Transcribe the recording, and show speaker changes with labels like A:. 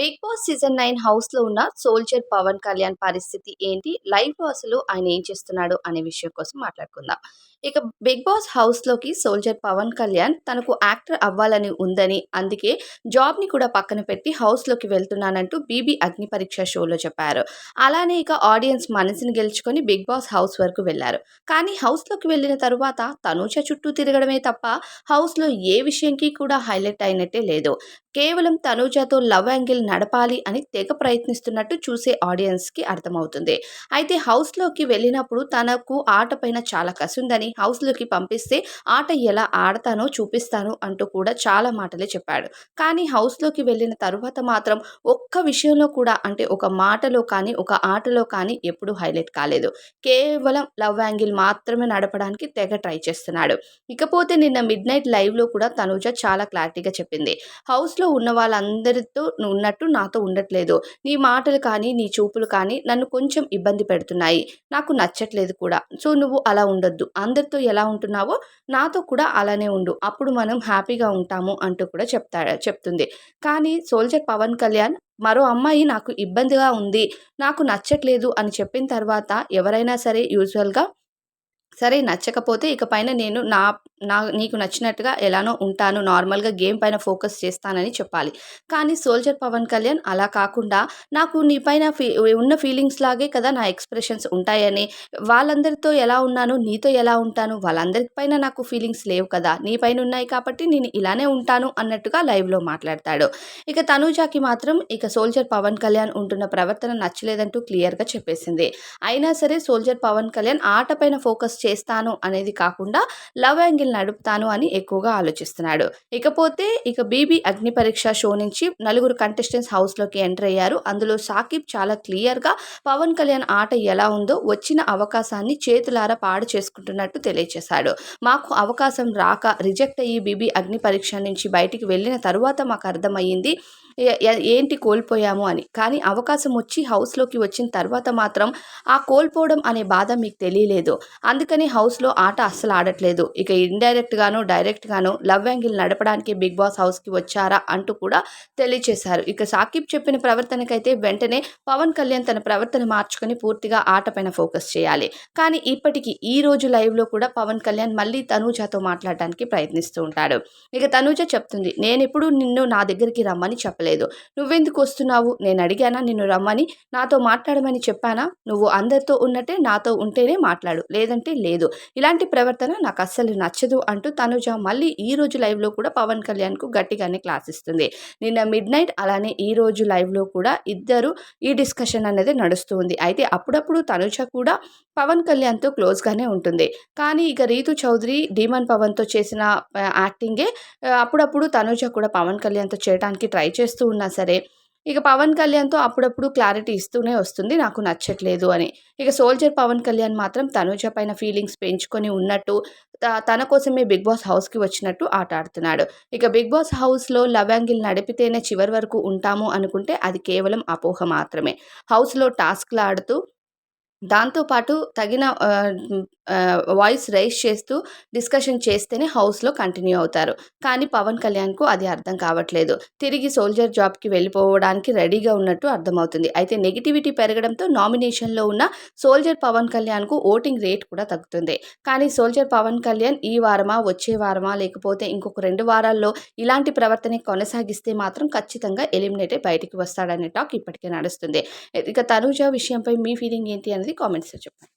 A: Big boss season nine హౌస్లో ఉన్న soldier Pawan Kalyan పరిస్థితి ఏంటి? లైఫ్ అసలు ఆయన ఏం చేస్తున్నాడు అనే విషయం కోసం మాట్లాడుకుందాం. ఇక బిగ్ బాస్ హౌస్లోకి సోల్జర్ పవన్ కళ్యాణ్ తనకు యాక్టర్ అవ్వాలని ఉందని అందుకే జాబ్ని కూడా పక్కన పెట్టి హౌస్లోకి వెళ్తున్నానంటూ బీబీ అగ్ని పరీక్ష షోలో చెప్పారు. అలానే ఇక ఆడియన్స్ మనసుని గెలుచుకొని బిగ్ బాస్ హౌస్ వరకు వెళ్ళారు కానీ హౌస్లోకి వెళ్ళిన తరువాత తనూజ చుట్టూ తిరగడమే తప్ప హౌస్లో ఏ విషయంకి కూడా హైలైట్ అయినట్టే లేదు. కేవలం తనూజతో లవ్ యాంగిల్ నడపాలి అని తెగ ప్రయత్నిస్తున్నట్టు చూసే ఆడియన్స్కి అర్థమవుతుంది. అయితే హౌస్లోకి వెళ్ళినప్పుడు తనకు ఆట పైన చాలా కసుందని హౌస్లోకి పంపిస్తే ఆట ఎలా ఆడతానో చూపిస్తాను అంటూ కూడా చాలా మాటలే చెప్పాడు. కానీ హౌస్లోకి వెళ్ళిన తరువాత మాత్రం ఒక్క విషయంలో కూడా అంటే ఒక మాటలో కానీ ఒక ఆటలో కానీ ఎప్పుడూ హైలైట్ కాలేదు. కేవలం లవ్ యాంగిల్ మాత్రమే నడపడానికి తెగ ట్రై చేస్తున్నాడు. ఇకపోతే నిన్న మిడ్ నైట్ లైవ్లో కూడా తనూజ చాలా క్లారిటీగా చెప్పింది. హౌస్లో ఉన్న వాళ్ళందరితో ఉన్నట్టు నాతో ఉండట్లేదు. నీ మాటలు కానీ నీ చూపులు కానీ నన్ను కొంచెం ఇబ్బంది పెడుతున్నాయి. నాకు నచ్చట్లేదు కూడా. సో నువ్వు అలా ఉండొద్దు. అందరితో ఎలా ఉంటున్నావో నాతో కూడా అలానే ఉండు. అప్పుడు మనం హ్యాపీగా ఉంటాము అంటూ కూడా చెప్తా చెప్తుంది. కానీ సోల్జర్ పవన్ కళ్యాణ్ మరో అమ్మాయి నాకు ఇబ్బందిగా ఉంది నాకు నచ్చట్లేదు అని చెప్పిన తర్వాత ఎవరైనా సరే యూజువల్గా సరే నచ్చకపోతే ఇక పైన నేను నా నా నీకు నచ్చినట్టుగా ఎలానో ఉంటాను నార్మల్గా గేమ్ పైన ఫోకస్ చేస్తానని చెప్పాలి. కానీ సోల్జర్ పవన్ కళ్యాణ్ అలా కాకుండా నాకు నీ పైన ఫీ ఉన్న ఫీలింగ్స్ లాగే కదా నా ఎక్స్ప్రెషన్స్ ఉంటాయని వాళ్ళందరితో ఎలా ఉన్నాను నీతో ఎలా ఉంటాను వాళ్ళందరిపైన నాకు ఫీలింగ్స్ లేవు కదా నీ పైన ఉన్నాయి కాబట్టి నేను ఇలానే ఉంటాను అన్నట్టుగా లైవ్లో మాట్లాడతాడు. ఇక తనూజాకి మాత్రం ఇక సోల్జర్ పవన్ కళ్యాణ్ ఉంటున్న ప్రవర్తన నచ్చలేదంటూ క్లియర్గా చెప్పేసింది. అయినా సరే సోల్జర్ పవన్ కళ్యాణ్ ఆట పైన ఫోకస్ చేస్తాను అనేది కాకుండా లవ్ యాంగిల్ నడుపుతాను అని ఎక్కువగా ఆలోచిస్తున్నాడు. ఇకపోతే ఇక బీబీ అగ్ని పరీక్ష షో నుంచి నలుగురు కంటెస్టెంట్స్ హౌస్లోకి ఎంటర్ అయ్యారు. అందులో సాకిబ్ చాలా క్లియర్గా పవన్ కళ్యాణ్ ఆట ఎలా ఉందో వచ్చిన అవకాశాన్ని చేతులారా పాడు చేసుకుంటున్నట్టు తెలియజేశాడు మాకు అవకాశం రాక రిజెక్ట్ అయ్యి బీబీ అగ్ని పరీక్ష నుంచి బయటికి వెళ్ళిన తర్వాత మాకు అర్థమయ్యింది ఏంటి కోల్పోయాము అని. కానీ అవకాశం వచ్చి హౌస్లోకి వచ్చిన తర్వాత మాత్రం ఆ కోల్పోవడం అనే బాధ మీకు తెలియలేదు. అందుకని హౌస్లో ఆట అస్సలు ఆడట్లేదు. ఇక ఇండైరెక్ట్గాను డైరెక్ట్గాను లవ్ యాంగిల్ నడపడానికి బిగ్ బాస్ హౌస్కి వచ్చారా అంటూ కూడా తెలియచేశారు. ఇక సాకిబ్ చెప్పిన ప్రవర్తనకైతే వెంటనే పవన్ కళ్యాణ్ తన ప్రవర్తన మార్చుకొని పూర్తిగా ఆట పైన ఫోకస్ చేయాలి. కానీ ఇప్పటికీ ఈ రోజు లైవ్లో కూడా పవన్ కళ్యాణ్ మళ్ళీ తనూజాతో మాట్లాడడానికి ప్రయత్నిస్తూ ఉంటాడు. ఇక తనూజ చెప్తుంది నేను ఎప్పుడు నిన్ను నా దగ్గరికి రమ్మని చెప్పలేదు. నువ్వెందుకు వస్తున్నావు? నేను అడిగానా? నిన్ను రమ్మని? నాతో మాట్లాడమని చెప్పానా? నువ్వు అందరితో ఉన్నట్టే నాతో ఉంటేనే మాట్లాడు. లేదంటే లేదు. ఇలాంటి ప్రవర్తన నాకు అస్సలు నచ్చదు అంటూ తనుజ మళ్ళీ ఈ రోజు లైవ్లో కూడా పవన్ కళ్యాణ్కు గట్టిగానే క్లాస్ ఇస్తుంది. నిన్న మిడ్ నైట్ అలానే ఈ రోజు లైవ్లో కూడా ఇద్దరు ఈ డిస్కషన్ అనేది నడుస్తుంది అయితే అప్పుడప్పుడు తనుజ కూడా పవన్ కళ్యాణ్తో క్లోజ్గానే ఉంటుంది. కానీ ఇక రీతు చౌదరి డీమన్ పవన్తో చేసిన యాక్టింగే అప్పుడప్పుడు తనుజ కూడా పవన్ కళ్యాణ్తో చేయడానికి ట్రై చేస్తూ ఉన్నా సరే ఇక పవన్ కళ్యాణ్తో అప్పుడప్పుడు క్లారిటీ ఇస్తూనే వస్తుంది. నాకు నచ్చట్లేదు అని. ఇక సోల్జర్ పవన్ కళ్యాణ్ మాత్రం తనుజ పైన ఫీలింగ్స్ పెంచుకొని ఉన్నట్టు తన కోసమే బిగ్ బాస్ హౌస్కి వచ్చినట్టు ఆట ఆడుతున్నాడు. ఇక బిగ్ బాస్ హౌస్లో లవ్ యాంగిల్ నడిపితేనే చివరి వరకు ఉంటాము అనుకుంటే అది కేవలం అపోహ మాత్రమే. హౌస్లో టాస్క్లు ఆడుతూ దాంతోపాటు తగిన వాయిస్ రైజ్ చేస్తూ డిస్కషన్ చేస్తేనే హౌస్లో కంటిన్యూ అవుతారు. కానీ పవన్ కళ్యాణ్కు అది అర్థం కావట్లేదు. తిరిగి సోల్జర్ జాబ్కి వెళ్ళిపోవడానికి రెడీగా ఉన్నట్టు అర్థమవుతుంది. అయితే నెగిటివిటీ పెరగడంతో నామినేషన్లో ఉన్న సోల్జర్ పవన్ కళ్యాణ్కు ఓటింగ్ రేట్ కూడా తగ్గుతుంది. కానీ సోల్జర్ పవన్ కళ్యాణ్ ఈ వారమా వచ్చే వారమా లేకపోతే ఇంకొక రెండు వారాల్లో ఇలాంటి ప్రవర్తన కొనసాగిస్తే మాత్రం ఖచ్చితంగా ఎలిమినేట్ బయటికి వస్తాడనే టాక్ ఇప్పటికే నడుస్తుంది. ఇక తనుజ విషయంపై మీ ఫీలింగ్ ఏంటి అనేది కామెంట్స్లో చెప్పండి.